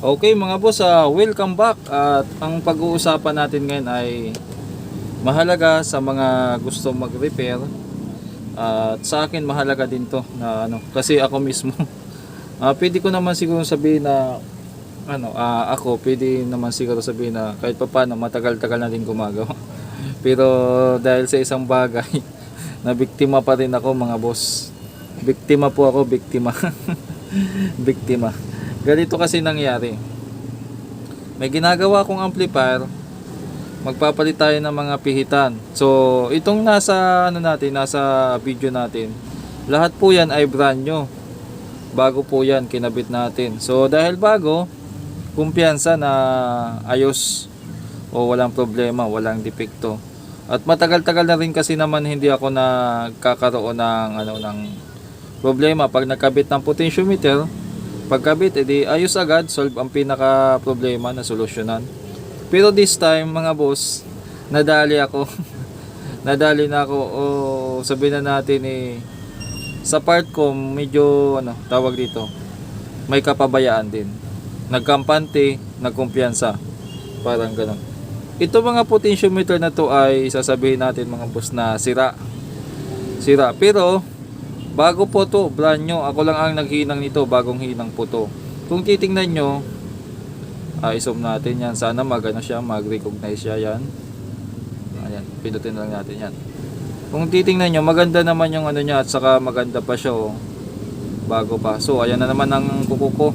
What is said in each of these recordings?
Okay mga boss, ah, welcome back. At ang pag-uusapan natin ngayon ay mahalaga sa mga gusto mag-repair. At sa akin mahalaga din to na ano kasi ako mismo. Ah pwede ko naman siguro sabihin na ano ah, ako pwede naman siguro sabihin na kahit papaano matagal-tagal na din gumagawa. Pero dahil sa isang bagay na biktima pa rin ako mga boss. Biktima po ako biktima. Biktima ganito kasi nangyari. May ginagawa akong amplifier. Magpapalit tayo ng mga pihitan. So itong nasa ano natin nasa video natin lahat po yan ay brand new. Bago po yan kinabit natin. So dahil bago kumpiyansa na ayos o walang problema walang depekto. At matagal-tagal na rin kasi naman hindi ako nagkakaroon ng ano ng problema. Pag nagkabit ng potentiometer pagkabit edi ayos agad solve ang pinaka problema na solusyonan. Pero this time mga boss nadali ako. Nadali na ako. O sabihin na natin eh sa part ko medyo ano tawag dito may kapabayaan din. Nagkampante nagkumpiyansa. Parang ganun. Ito mga potentiometer na to ay sasabihin natin mga boss na sira. Sira. Pero bago po to brand new. Ako lang ang naghinang nito bagong hinang po to. Kung titingnan nyo ah, isom natin yan. Sana magano siya mag-recognize siya yan. Ayan pindutin lang natin yan. Kung titingnan nyo maganda naman yung ano niya at saka maganda pa siya oh. bago pa. So ayan na naman ang kuko ko.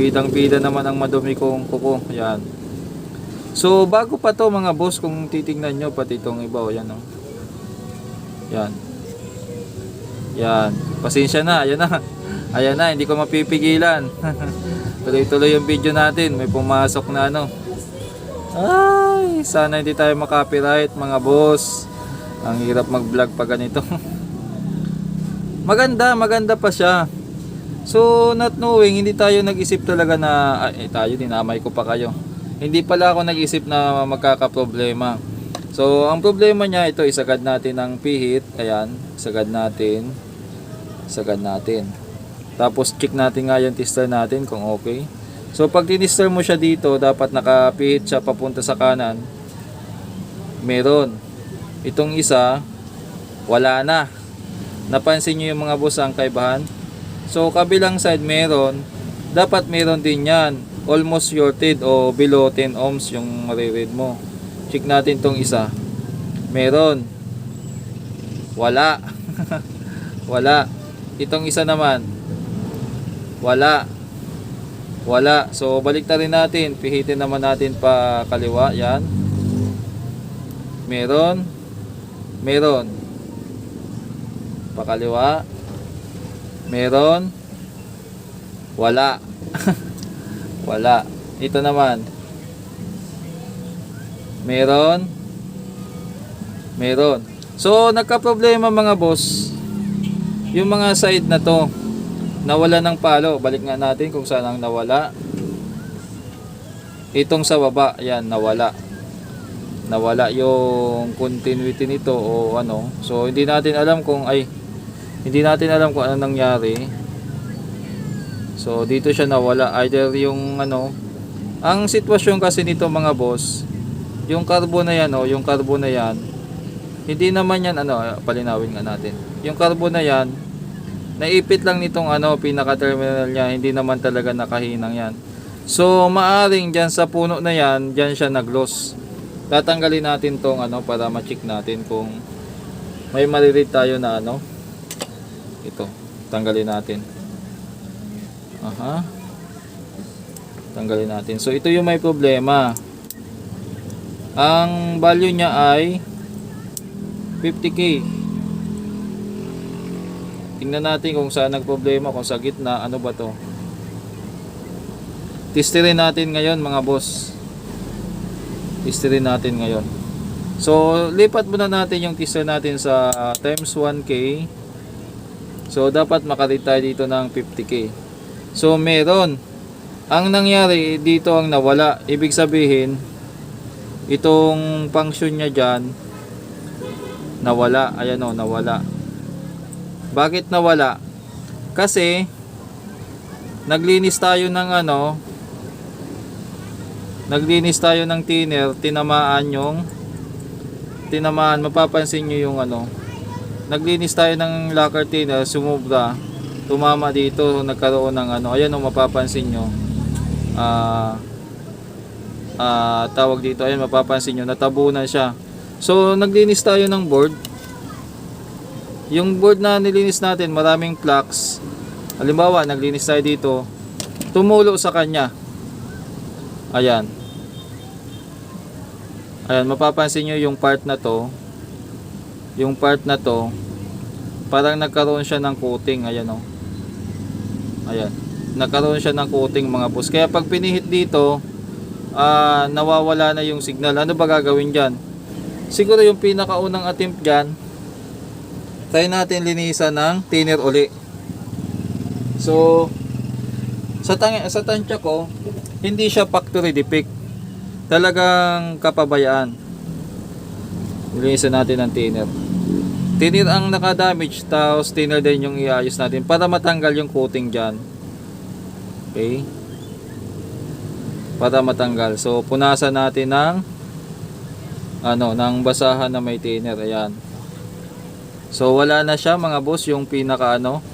Bidang bida naman ang madumi kong kuko. Ayan. So bago pa to mga boss kung titingnan nyo pati itong iba oh, yan oh. yan yan. Pasensya na ayan na. Ayan na hindi ko mapipigilan. Tuloy-tuloy yung video natin may pumasok na ano. Ay sana hindi tayo makapiright mga boss. Ang hirap mag vlog pa ganito. Maganda maganda pa siya. So not knowing hindi tayo nag-isip talaga na ay, eh, tayo dinamay ko pa kayo. Hindi pala ako nag-isip na magkakaproblema. So ang problema niya ito isagad natin ng pihit. Ayan sagad natin sagad natin tapos check natin nga yung tester natin kung okay. So pag tinister mo siya dito, dapat nakapihit siya papunta sa kanan. Meron. Itong isa, wala na. Napansin nyo yung mga boss ang kaibahan? So kabilang side meron, dapat meron din yan. Almost shorted o below 10 ohms yung mariread mo. Check natin tong isa. Meron. Wala. wala. Itong isa naman, wala. Wala. So, balik na rin natin. Pihitin naman natin pa kaliwa. Yan. Meron. Meron. Pakaliwa. Meron. Wala. Wala. Ito naman. Meron. Meron. So, nagka-problema mga boss. Yung mga side na to nawala ng palo. Balik nga natin kung saan ang nawala. Itong sa baba yan nawala. Nawala yung continuity nito o ano. So hindi natin alam kung ay hindi natin alam kung ano nangyari. So dito siya nawala. Either yung ano ang sitwasyon kasi nito mga boss yung carbo na yan o yung carbo na yan hindi naman yan ano palinawin nga natin. Yung carbo na yan naipit lang nitong ano pinaka terminal niya hindi naman talaga nakahinang yan. So maaring dyan sa puno na yan dyan siya nag-loss. Tatanggalin natin tong ano para ma-check natin kung may mariread tayo na ano. Ito tanggalin natin. Aha. Tanggalin natin. So ito yung may problema. Ang value niya ay 50k Tingnan natin kung saan nagproblema, kung sa gitna, ano ba to. Testerin natin ngayon mga boss. Testerin natin ngayon. So, lipat muna natin yung tester natin sa uh, times 1K. So, dapat makarit tayo dito ng 50K. So, meron. Ang nangyari, dito ang nawala. Ibig sabihin, itong function niya dyan, nawala. Ayan o, nawala. Bakit nawala? Kasi naglinis tayo ng ano naglinis tayo ng thinner, tinamaan yung tinamaan, mapapansin nyo yung ano, naglinis tayo ng lacquer thinner, sumubra, tumama dito, nagkaroon ng ano, ayan o mapapansin nyo, ah, ah, tawag dito, ayan mapapansin nyo, natabunan siya. So, naglinis tayo ng board. Yung board na nilinis natin, maraming plaques. Halimbawa, naglinis tayo dito, tumulo sa kanya. Ayan. Ayan, mapapansin nyo yung part na to. Yung part na to, parang nagkaroon siya ng coating. Ayan o. Ayan. Nagkaroon siya ng coating mga boss. Kaya pag pinihit dito, ah, nawawala na yung signal. Ano ba gagawin dyan? Siguro yung pinakaunang attempt dyan, try natin linisan ng thinner uli. So, sa, tang sa tansya ko, hindi siya factory defect. Talagang kapabayaan. Linisan natin ng thinner. Thinner ang nakadamage, tapos thinner din yung iayos natin para matanggal yung coating dyan. Okay? Para matanggal. So, punasan natin ng ano, ng basahan na may thinner. Ayan. So, wala na siya mga boss, yung pinaka ano.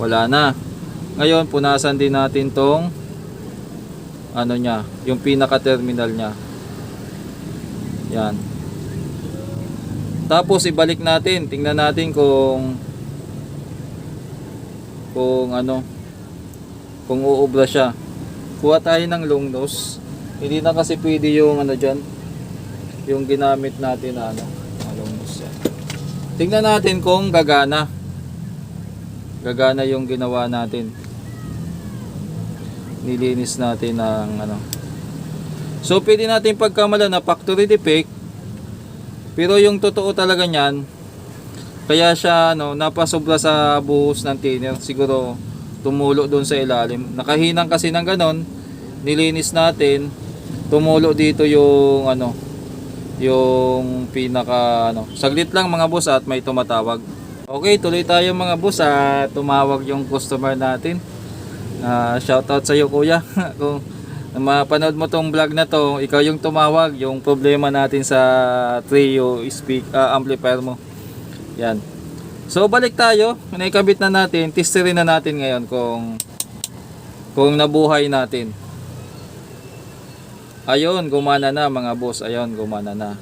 Wala na. Ngayon, punasan din natin tong ano niya, yung pinaka terminal niya. Yan. Tapos ibalik natin, tingnan natin kung kung ano kung uubra siya. Kuha tayo ng long nose. Hindi na kasi pwede yung ano diyan, yung ginamit natin na ano, na long nose yan. Tingnan natin kung gagana. Gagana yung ginawa natin nilinis natin ng ano. So pwede natin pagkamala na factory defect. Pero yung totoo talaga niyan, kaya siya ano, napasobra sa buhos ng thinner. Siguro tumulo doon sa ilalim. Nakahinang kasi ng ganon, nilinis natin, tumulo dito yung ano, yung pinaka ano. Saglit lang mga boss at may tumatawag. Okay, tuloy tayo mga boss at tumawag yung customer natin. Ah, shoutout sa iyo kuya. Kung mapanood mo tong vlog na to, ikaw yung tumawag, yung problema natin sa trio speak ah, amplifier mo. Yan. So balik tayo, naikabit na natin, testerin na natin ngayon kung kung nabuhay natin. Ayun, gumana na mga boss. Ayun, gumana na.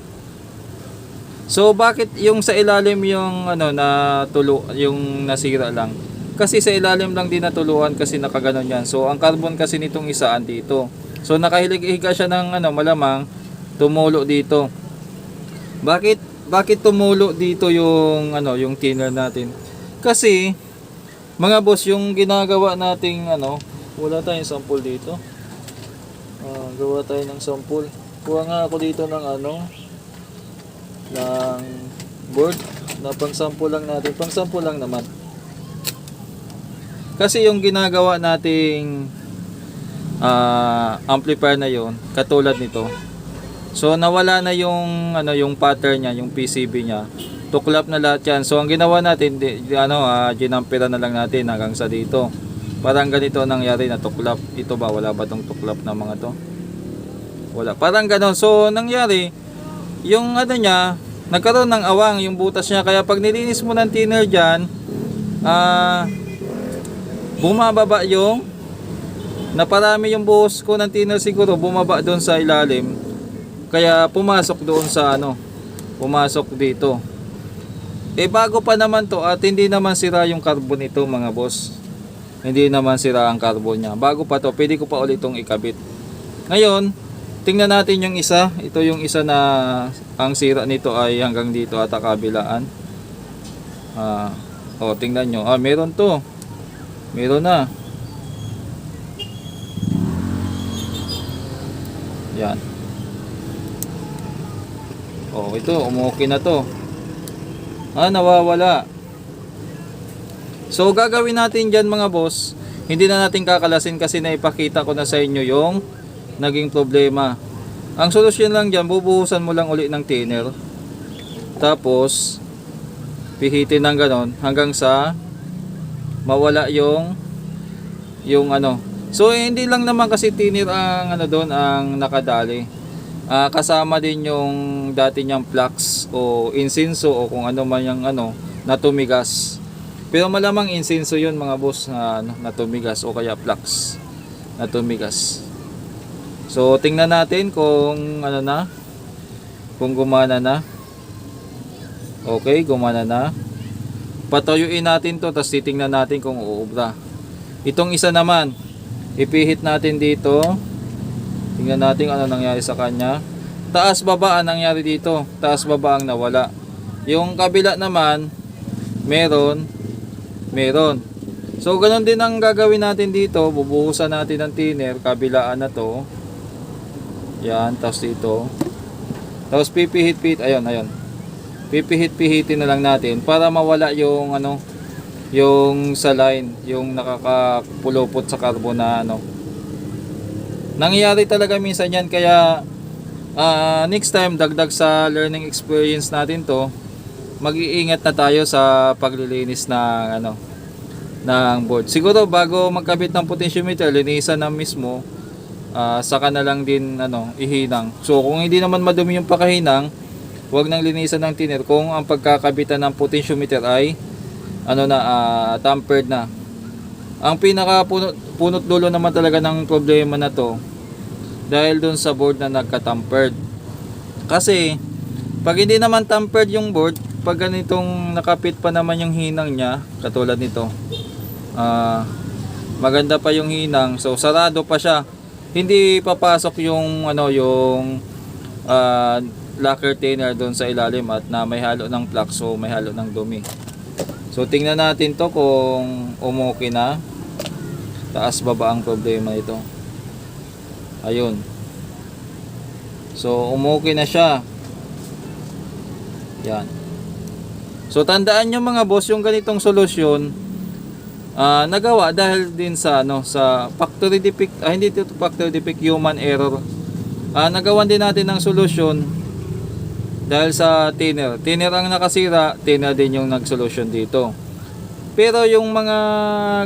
So bakit yung sa ilalim yung ano na tulo yung nasira lang? Kasi sa ilalim lang din natuluan kasi nakaganon yan. So ang carbon kasi nitong isaan dito. So nakahilig-higa siya ng ano malamang tumulo dito. Bakit bakit tumulo dito yung ano yung thinner natin? Kasi mga boss yung ginagawa nating ano wala tayong sample dito. Ah, gawa tayo ng sample. Kuha nga ako dito ng ano ng board na pang-sample lang natin. Pang-sample lang naman. Kasi yung ginagawa nating ah, amplifier na yon katulad nito. So nawala na yung ano yung pattern niya, yung PCB niya. Tuklap na lahat yan. So ang ginawa natin, di, ano, ah, ginampira na lang natin hanggang sa dito. Parang ganito ang nangyari na tuklap. Ito ba wala ba tong tuklap na mga to? Wala. Parang ganon. So nangyari, yung ano niya, nagkaroon ng awang yung butas niya. Kaya pag nilinis mo ng thinner dyan, ah, bumababa yung naparami yung buhos ko ng thinner siguro bumaba doon sa ilalim kaya pumasok doon sa ano pumasok dito eh bago pa naman to at hindi naman sira yung carbon nito mga boss hindi naman sira ang carbon niya bago pa to pwede ko pa ulit itong ikabit ngayon tingnan natin yung isa ito yung isa na ang sira nito ay hanggang dito at kabilaan ah, oh tingnan nyo ah meron to Meron na. Yan. Oh, ito, umuki na to. Ah, nawawala. So, gagawin natin dyan mga boss, hindi na natin kakalasin kasi naipakita ko na sa inyo yung naging problema. Ang solusyon lang dyan, bubuhusan mo lang uli ng thinner. Tapos, pihitin ng ganon hanggang sa mawala yung yung ano So eh, hindi lang naman kasi tinir ang ano doon ang nakadali. Ah, kasama din yung dati niyang flax o insinso o kung ano man yung ano na tumigas. Pero malamang insinso yun mga boss na, ano, na tumigas o kaya flax na tumigas. So tingnan natin kung ano na kung gumana na. Okay, gumana na. Patuyuin natin to tapos titingnan natin kung uubra. Itong isa naman, ipihit natin dito. Tingnan natin ano nangyari sa kanya. Taas baba ang nangyari dito. Taas baba ang nawala. Yung kabila naman, meron, meron. So ganun din ang gagawin natin dito. Bubuhusan natin ng thinner, kabilaan na to. Yan, tapos dito. Tapos pipihit-pihit, ayun, ayun. Pipihit-pihitin na lang natin para mawala yung ano, yung saline, yung nakakapulupot sa carbon na ano. Nangyayari talaga minsan yan kaya ah, next time dagdag sa learning experience natin to, mag-iingat na tayo sa paglilinis ng ano ng board. Siguro bago magkabit ng potentiometer, linisan na mismo ah, saka na lang din ano ihinang. So kung hindi naman madumi yung pakahinang, wag nang linisan ng tiner kung ang pagkakabitan ng potentiometer ay ano na ah, tampered na. Ang pinaka punot, punot dulo naman talaga ng problema na to dahil dun sa board na nagka-tampered. Kasi pag hindi naman tampered yung board, pag ganitong nakapit pa naman yung hinang niya, katulad nito. ah maganda pa yung hinang, so sarado pa siya. Hindi papasok yung ano yung ah, lacquer thinner doon sa ilalim at na may halo ng flux so may halo ng dumi. So tingnan natin to kung umuki na. Taas baba ang problema ito. Ayun. So umuki na siya. Yan. So tandaan nyo mga boss yung ganitong solusyon ah, nagawa dahil din sa ano sa factory defect ah, hindi ito factory defect human error. Ah, nagawan din natin ng solusyon dahil sa thinner. Thinner ang nakasira, thinner din yung nag-solution dito. Pero yung mga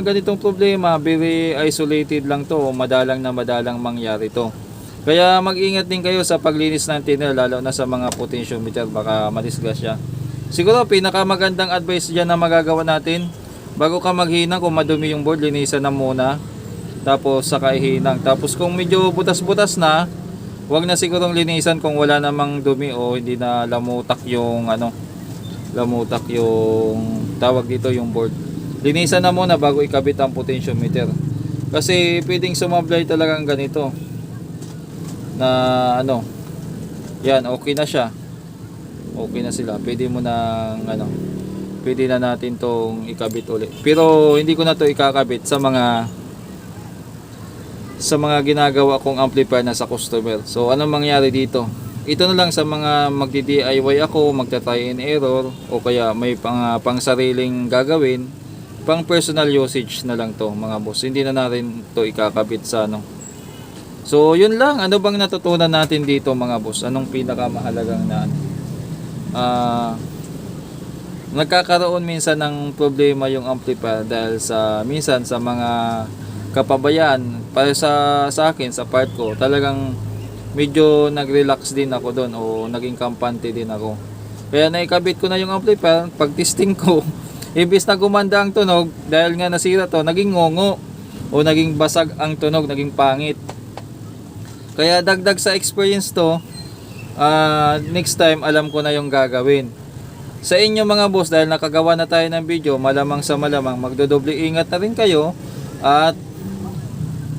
ganitong problema, very isolated lang to, madalang na madalang mangyari to. Kaya mag-ingat din kayo sa paglinis ng thinner, lalo na sa mga potentiometer, baka madisgrasya. Siguro pinakamagandang advice dyan na magagawa natin, bago ka maghinang, kung madumi yung board, linisan na muna. Tapos saka ihinang. Tapos kung medyo butas-butas na, Huwag na sigurong linisan kung wala namang dumi o hindi na lamutak yung ano, lamutak yung tawag dito yung board. Linisan na muna bago ikabit ang potentiometer. Kasi pwedeng sumablay talagang ganito. Na ano, yan, okay na siya. Okay na sila. Pwede mo na ano, pwede na natin tong ikabit ulit. Pero hindi ko na to ikakabit sa mga sa mga ginagawa kong amplifier na sa customer. So, anong mangyari dito? Ito na lang sa mga magdi-DIY ako, magta-try and error, o kaya may pang, pang sariling gagawin, pang personal usage na lang to mga boss. Hindi na natin to ikakabit sa ano. So, yun lang. Ano bang natutunan natin dito mga boss? Anong pinakamahalagang na ano? Ah, nagkakaroon minsan ng problema yung amplifier dahil sa minsan sa mga kapabayaan para sa sa akin sa part ko talagang medyo nag-relax din ako doon o naging kampante din ako. Kaya naikabit ko na yung amplifier. Pag testing ko ibis na gumanda ang tunog dahil nga nasira to naging ngongo o naging basag ang tunog naging pangit. Kaya dagdag sa experience to ah, next time alam ko na yung gagawin. Sa inyo mga boss dahil nakagawa na tayo ng video malamang sa malamang magdodoble ingat na rin kayo at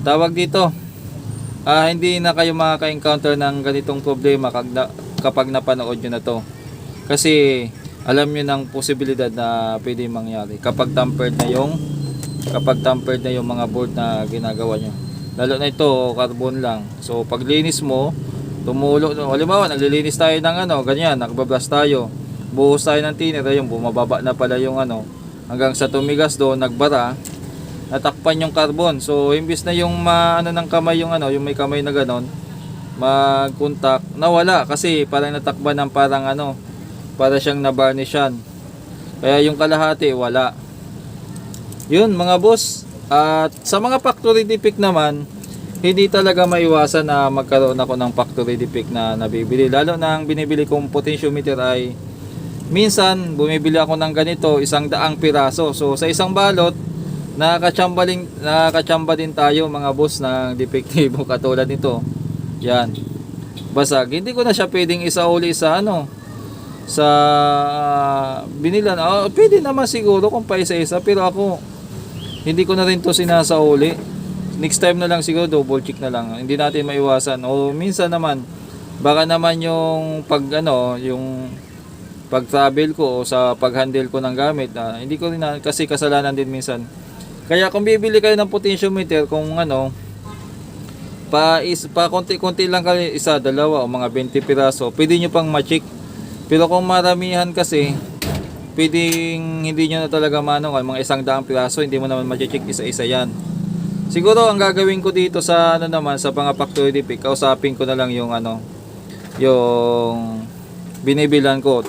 tawag dito. Ah, hindi na kayo makaka-encounter ng ganitong problema kapag napanood nyo na to. Kasi alam nyo ng posibilidad na pwede mangyari kapag tampered na yung kapag tampered na yung mga board na ginagawa nyo. Lalo na ito carbon lang. So paglinis mo tumulo halimbawa naglilinis tayo ng ano ganyan nagbablas tayo buhos tayo ng thinner ayun bumababa na pala yung ano hanggang sa tumigas doon nagbara natakpan yung carbon. So, imbis na yung ma, ano ng kamay yung ano, yung may kamay na ganon, mag-contact, nawala kasi parang natakban ng parang ano, para siyang nabarnishan. Kaya yung kalahati, wala. Yun mga boss, At sa mga factory defect naman, hindi talaga maiwasan na magkaroon ako ng factory defect na nabibili. Lalo na ang binibili kong potentiometer ay minsan bumibili ako ng ganito, isang daang piraso. So sa isang balot, nakakachamba din, din tayo mga boss ng depektibo katulad nito. Yan. Basag. Hindi ko na siya pwedeng isauli sa ano, sa binilan. Oh, pwede naman siguro kung pa isa-isa pero ako hindi ko na rin to sinasauli. Next time na lang siguro double check na lang. Hindi natin maiwasan. O minsan naman baka naman yung pag ano, yung pag travel ko o sa pag-handle ko ng gamit na hindi ko rin na, kasi kasalanan din minsan. Kaya kung bibili kayo ng potentiometer kung ano pa is pa konti-konti lang kayo isa, dalawa o mga 20 piraso, pwede nyo pang ma-check. Pero kung maramihan kasi pwedeng hindi nyo na talaga mano mga isang daang piraso, hindi mo naman ma-check isa-isa yan. Siguro ang gagawin ko dito sa ano naman sa mga factory defect, kausapin ko na lang yung ano yung binibilan ko.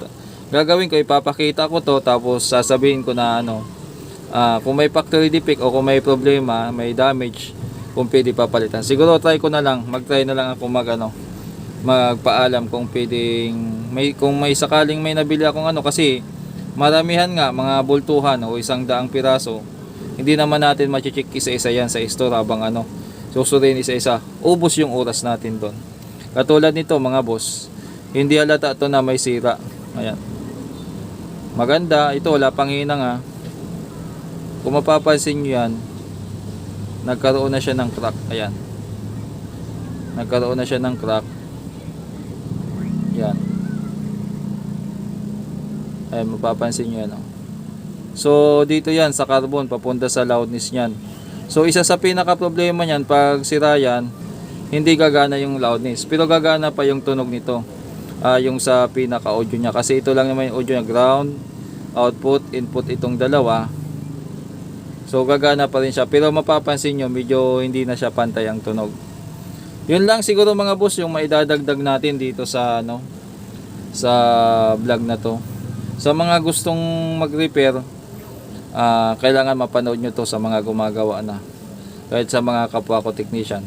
Gagawin ko ipapakita ko to tapos sasabihin ko na ano ah, kung may factory defect o kung may problema, may damage, kung pwede papalitan. Siguro try ko na lang, mag-try na lang ako mag ano, magpaalam kung pwedeng may kung may sakaling may nabili akong ano kasi maramihan nga mga bultuhan o isang daang piraso hindi naman natin ma-check isa-isa yan sa store habang ano susurin isa-isa. Ubos yung oras natin doon. Katulad nito mga boss hindi halata to na may sira. Ayan. Maganda ito wala pang hinang ha kung mapapansin nyo yan nagkaroon na siya ng crack. Ayan. Nagkaroon na siya ng crack. Yan ay mapapansin nyo yan oh. So dito yan sa carbon papunta sa loudness nyan so isa sa pinaka problema nyan pag sira yan hindi gagana yung loudness. Pero gagana pa yung tunog nito Ah, yung sa pinaka audio niya. Kasi ito lang naman yung audio niya ground output input itong dalawa. So gagana pa rin siya. Pero mapapansin nyo medyo hindi na siya pantay ang tunog. Yun lang siguro mga boss yung maidadagdag natin dito sa ano sa vlog na to. Sa mga gustong mag-repair ah, kailangan mapanood nyo to sa mga gumagawa na. Kahit sa mga kapwa ko technician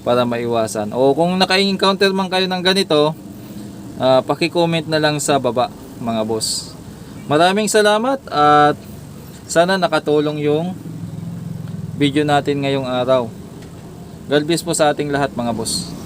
para maiwasan. O kung naka-encounter man kayo ng ganito ah, paki-comment na lang sa baba mga boss. Maraming salamat at sana nakatulong yung video natin ngayong araw. God bless po sa ating lahat mga boss